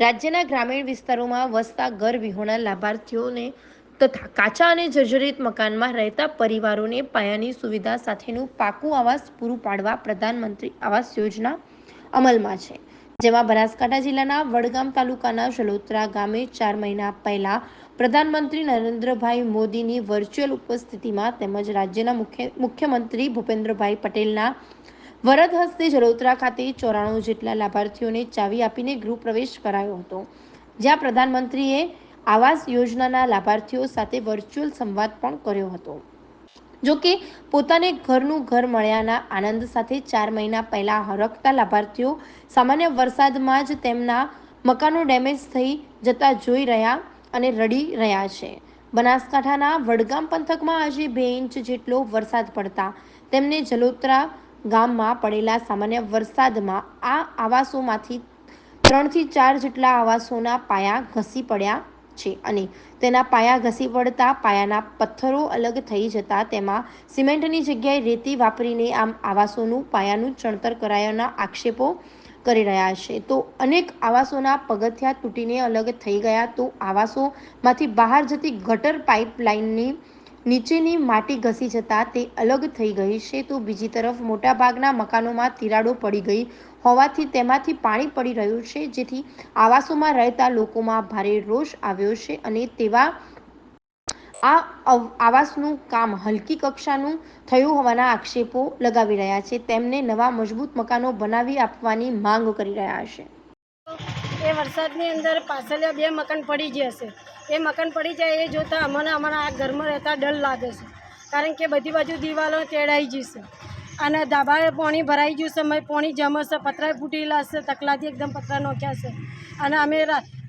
રાજ્યના ગ્રામીણ વિસ્તારોમાં વસતા ઘર વિહોણા લાભાર્થીઓને તથા કાચા અને જર્જરિત મકાનમાં રહેતા પરિવારોને પાયાની સુવિધા સાથેનું પાકું આવાસ પૂરું પાડવા પ્રધાનમંત્રી આવાસ યોજના અમલમાં છે. જેમાં બનાસકાંઠા જિલ્લાના વડગામ તાલુકાના જલોત્રા ગામે ચાર મહિના પહેલા પ્રધાનમંત્રી નરેન્દ્રભાઈ મોદીની વર્ચ્યુઅલ ઉપસ્થિતિમાં તેમજ રાજ્યના મુખ્ય મુખ્યમંત્રી ભૂપેન્દ્રભાઈ પટેલના વરદ હસ્તે જલોત્રા ખાતે ચોરાણું જેટલા લાભાર્થીઓને ચાવી આપીને ગૃહ પ્રવેશ કરાયો હતો. જ્યાં પ્રધાનમંત્રીએ આવાસ યોજનાના લાભાર્થીઓ સાથે વર્ચ્યુઅલ સંવાદ પણ કર્યો હતો. જો કે, પોતાને ઘરનું ઘર મળ્યાના આનંદ સાથે ચાર મહિના પહેલાં હરખતા લાભાર્થીઓ સામાન્ય વરસાદમાં જ તેમના મકાનો ડેમેજ થઈ જતા જોઈ રહ્યા અને રડી રહ્યા છે. બનાસકાંઠાના વડગામ પંથકમાં આજે બે ઇંચ જેટલો વરસાદ પડતા તેમને જલોત્રા ગામમાં પડેલા સામાન્ય વરસાદમાં આ આવાસોમાંથી ત્રણથી ચાર જેટલા આવાસોના પાયા ઘસી પડ્યા છે અને તેના પાયા ઘસી પડતા પાયાના પથ્થરો અલગ થઈ જતા તેમાં સિમેન્ટની જગ્યાએ રેતી વાપરીને આમ આવાસોનું પાયાનું ચણતર કરાયાના આક્ષેપો કરી રહ્યા છે. તો અનેક આવાસોના પગથિયા તૂટીને અલગ થઈ ગયા તો આવાસોમાંથી બહાર જતી ગટર પાઇપલાઇનની નીચેની માટી ઘસી જતાં તે અલગ થઈ ગઈ. છે તો બીજી તરફ મોટાભાગના મકાનોમાં તિરાડો પડી ગઈ હોવાથી તેમાંથી પાણી પડી રહ્યું છે. જેથી આવાસોમાં રહેતા લોકોમાં ભારે રોષ આવ્યો છે અને તેવા આ આવાસનું કામ હલકી કક્ષાનું થયું હોવાના આક્ષેપો લગાવી રહ્યા છે. તેમને નવા મજબૂત મકાનો બનાવી આપવાની માંગ કરી રહ્યા છે. એ વરસાદની અંદર પાછળ બે મકાન પડી ગયા છે. એ મકાન પડી જાય એ જોતાં અમને અમારા આ ઘરમાં રહેતા ડર લાગે છે. કારણ કે બધી બાજુ દિવાલો તેડાઈ જશે અને ધાબાએ પાણી ભરાઈ ગયું છે, અમે પાણી જમશે પતરા ફૂટેલા છે, તકલાથી એકદમ પતરા નોખ્યા છે. અને અમે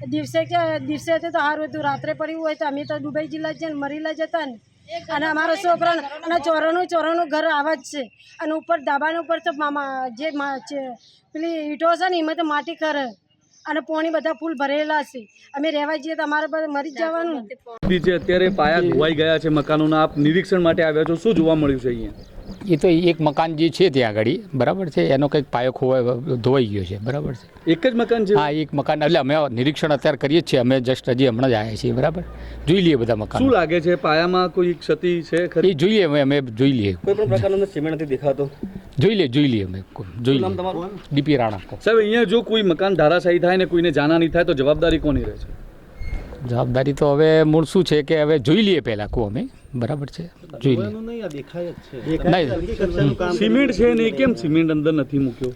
દિવસે કે, દિવસે તો સારું હતું, રાત્રે પડ્યું હોય તો અમે તો દુબઈ જિલ્લા જઈને મરીલા જતા ને. અને અમારો છોકરો અને ચોરોનું ચોરોનું ઘર આવા જ છે. અને ઉપર ધાબાના ઉપર તો જે મા- પેલી ઈંટો છે ને, એમાં તો માટી ખરે. અને પોણી બધા ફૂલ ભરેલા છે. અમે રહેવા જઈએ તો અમારે બધા મરી જવાનું. સ્થિતિ અત્યારે પાયા ધોવાઈ ગયા છે મકાનોના. આપ નિરીક્ષણ માટે આવ્યા છો. શું જોવા મળ્યું છે અહીંયા? એ તો એક મકાન જે છે ત્યાં આગળ બરાબર છે? એનો કંઈક પાયો ખોવાય ધોવાઈ ગયો છે બરાબર છે? એક જ મકાન છે હા એક મકાન. એટલે અમે નિરીક્ષણ અત્યારે કરીએ જ છીએ. અમે જસ્ટ હજી હમણાં જ આવ્યા છીએ બરાબર? જોઈ લઈએ બધા શું લાગે છે પાયામાં કોઈ ક્ષતિ છે ખરી? એ જોઈ લઈએ અમે અમે જોઈ લઈએ. કોઈ પણ પ્રકારનો સિમેન્ટ નથી દેખાતો. જોઈ લઈએ જોઈ લઈએ અમે. જોઈ લઈએ. તમારું? ડીપી રાણા સાહેબ અહીંયા જો કોઈ મકાન ધારાશાયી થાય ને કોઈને જાના થાય તો જવાબદારી કોની રહે છે? જવાબદારી તો હવે મૂળ શું છે કે હવે જોઈ લઈએ પહેલાં કહું અમે. બરાબર છે. જોઈ લઈએ સિમેન્ટ છે ને કેમ સિમેન્ટ અંદર નથી મૂક્યો?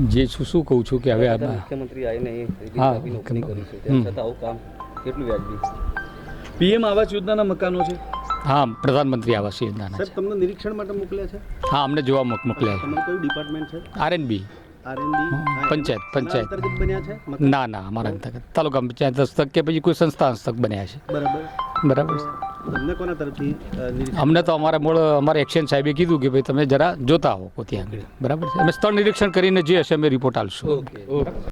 જે શું શું કહું છું કે હવે આ- મુખ્યમંત્રી આવીને હા, નોકરી કરી છે. છતાં આવું કામ કેટલું વ્યાજબી પીએમ આવાસ યોજનાના મકાનો છે? હા પ્રધાનમંત્રી આવાસ યોજનાના સર તમને નિરીક્ષણ માટે મોકલ્યા છે? હા અમને જોવા મોક મોકલ્યા છે. કયું ડિપાર્ટમેન્ટ છે? આરએનબી પંચાયત પંચાયત. બન્યા છે? ના ના અમારા અંતર્ગત. તાલુકા પંચાયત હસ્તક કે પછી કોઈ સંસ્થા હસ્તક બન્યા છે. બરાબર. બરાબર છે. તમને કોના તરફથી અમને તો અમારા મૂળ અમારા એક્સચેન્જ સાહેબે કીધું કે ભાઈ તમે જરા જોતા આવો ત્યાં આગળ. બરાબર છે? અમે સ્થળ નિરીક્ષણ કરીને જે હશે અમે રિપોર્ટ આપશું ઓકે.